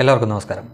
എല്ലാവർക്കും നമസ്കാരം.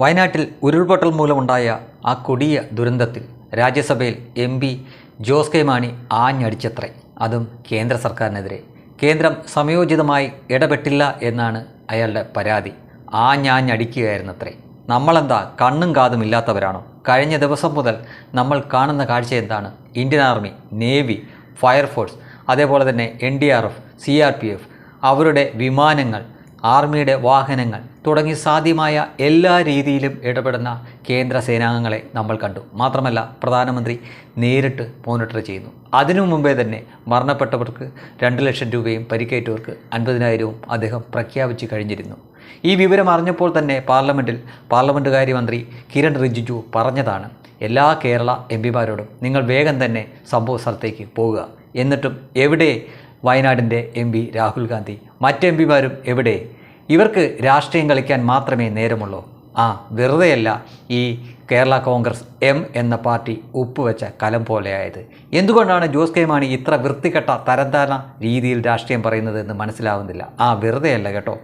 വയനാട്ടിൽ ഉരുൾപൊട്ടൽ മൂലമുണ്ടായ ആ കൊടിയ ദുരന്തത്തിൽ രാജ്യസഭയിൽ M P Jose K Mani ആഞ്ഞടിച്ചത്രേ. അതും കേന്ദ്ര സർക്കാരിനെതിരെ. കേന്ദ്രം സമയോചിതമായി ഇടപെട്ടില്ല എന്നാണ് അയാളുടെ പരാതി. ആഞ്ഞാഞ്ഞടിക്കുകയായിരുന്നത്രേ. നമ്മളെന്താ കണ്ണും കാതും ഇല്ലാത്തവരാണോ? കഴിഞ്ഞ ദിവസം മുതൽ നമ്മൾ കാണുന്ന കാഴ്ച എന്താണ്? ഇന്ത്യൻ ആർമി നേവി ഫയർഫോഴ്സ് അതേപോലെ തന്നെ N D R F C R P F. അവരുടെ വിമാനങ്ങൾ ആർമിയുടെ വാഹനങ്ങൾ തുടങ്ങി സാധ്യമായ എല്ലാ രീതിയിലും ഇടപെടുന്ന കേന്ദ്ര സേനാംഗങ്ങളെ നമ്മൾ കണ്ടു. മാത്രമല്ല പ്രധാനമന്ത്രി നേരിട്ട് മോണിറ്റർ ചെയ്യുന്നു. അതിനു മുമ്പേ തന്നെ മരണപ്പെട്ടവർക്ക് രണ്ട് ലക്ഷം രൂപയും പരിക്കേറ്റവർക്ക് അൻപതിനായിരവും അദ്ദേഹം പ്രഖ്യാപിച്ചു കഴിഞ്ഞിരുന്നു. ഈ വിവരം അറിഞ്ഞപ്പോൾ തന്നെ പാർലമെന്റിൽ പാർലമെന്റ് കാര്യമന്ത്രി കിരൺ റിജിജു പറഞ്ഞതാണ് എല്ലാ കേരള എം പിമാരോടും നിങ്ങൾ വേഗം തന്നെ സംഭവ സ്ഥലത്തേക്ക് പോവുക. എന്നിട്ടും എവിടെ വയനാടിന്റെ എം പി രാഹുൽ ഗാന്ധി. മറ്റ് എം പിമാരും എവിടെ? ഇവർക്ക് രാഷ്ട്രീയം കളിക്കാൻ മാത്രമേ നേരമുള്ളൂ. ആ വെറുതെയല്ല ഈ കേരള കോൺഗ്രസ് എം എന്ന പാർട്ടി ഉപ്പുവെച്ച കലം പോലെയായത്. എന്തുകൊണ്ടാണ് ജോസ് കെ മാണി ഇത്ര വൃത്തികെട്ട തരംതാണ രീതിയിൽ രാഷ്ട്രീയം പറയുന്നത് എന്ന് മനസ്സിലാവുന്നില്ല? ആ വെറുതെയല്ല കേട്ടോ.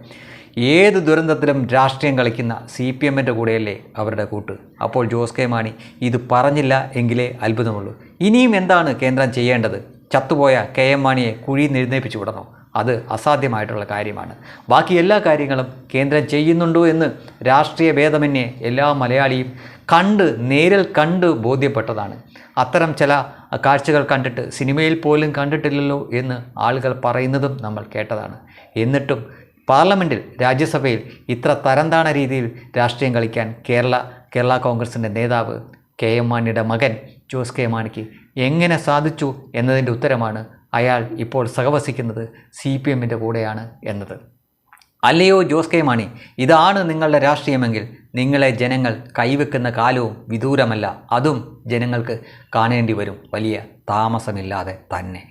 ഏത് ദുരന്തത്തിലും രാഷ്ട്രീയം കളിക്കുന്ന സി പി എമ്മിന്റെ കൂടെയല്ലേ അവരുടെ കൂട്ട്. അപ്പോൾ ജോസ് കെ മാണി ഇത് പറഞ്ഞില്ല എങ്കിലേ അത്ഭുതമുള്ളൂ. ഇനിയും എന്താണ് കേന്ദ്രം ചെയ്യേണ്ടത്? ചത്തുപോയ കെ എം മാണിയെ കുഴി നിരുന്നേപ്പിച്ചു വിടണോ. അത് അസാധ്യമായിട്ടുള്ള കാര്യമാണ്. ബാക്കി എല്ലാ കാര്യങ്ങളും കേന്ദ്രം ചെയ്യുന്നുണ്ടോ എന്ന് രാഷ്ട്രീയ ഭേദമന്യേ എല്ലാ മലയാളിയും കണ്ട് നേരിൽ കണ്ട് ബോധ്യപ്പെട്ടതാണ്. അത്തരം ചില കാഴ്ചകൾ കണ്ടിട്ട് സിനിമയിൽ പോലും കണ്ടിട്ടില്ലല്ലോ എന്ന് ആളുകൾ പറയുന്നതും നമ്മൾ കേട്ടതാണ്. എന്നിട്ടും പാർലമെന്റിൽ രാജ്യസഭയിൽ ഇത്ര തരംതാണ രീതിയിൽ രാഷ്ട്രീയം കളിക്കാൻ കേരള കേരള കോൺഗ്രസിന്റെ നേതാവ് കെ എം മാണിയുടെ മകൻ ജോസ് കെ മാണിക്ക് എങ്ങനെ സാധിച്ചു എന്നതിന്റെ ഉത്തരമാണ് അയാൾ ഇപ്പോൾ സഹവസിക്കുന്നത് സി പി എമ്മിന്റെ കൂടെയാണ് എന്നത്. അല്ലയോ ജോസ് കെ മാണി ഇതാണ് നിങ്ങളുടെ രാഷ്ട്രീയമെങ്കിൽ നിങ്ങളെ ജനങ്ങൾ കൈവെക്കുന്ന കാലവും വിദൂരമല്ല അതും ജനങ്ങൾക്ക് കാണേണ്ടി വരും വലിയ താമസമില്ലാതെ തന്നെ.